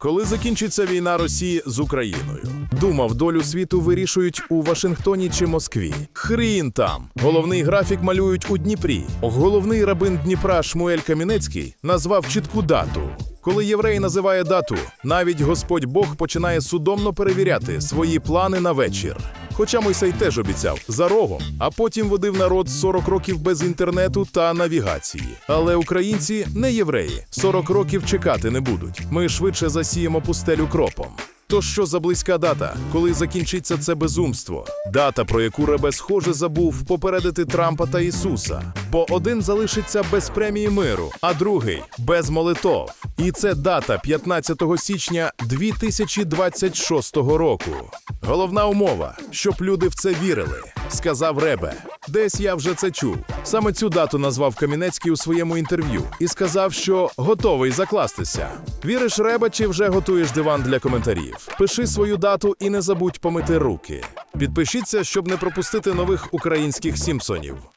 Коли закінчиться війна Росії з Україною? Думав, долю світу вирішують у Вашингтоні чи Москві. Хрін там. Головний графік малюють у Дніпрі. Головний рабин Дніпра Шмуель Камінецький назвав чітку дату. Коли єврей називає дату, навіть Господь Бог починає судомно перевіряти свої плани на вечір. Хоча Мойсей теж обіцяв за рогом, а потім водив народ 40 років без інтернету та навігації. Але українці не євреї, 40 років чекати не будуть. Ми швидше засіємо пустелю кропом. То що за близька дата, коли закінчиться це безумство? Дата, про яку Ребе схоже забув попередити Трампа та Ісуса. Бо один залишиться без премії миру, а другий без молитов. І це дата 15 січня 2026 року. Головна умова, щоб люди в це вірили, сказав Ребе. Десь я вже це чув. Саме цю дату назвав Камінецький у своєму інтерв'ю і сказав, що готовий закластися. Віриш, Ребе, чи вже готуєш диван для коментарів? Пиши свою дату і не забудь помити руки. Підпишіться, щоб не пропустити нових українських Сімпсонів.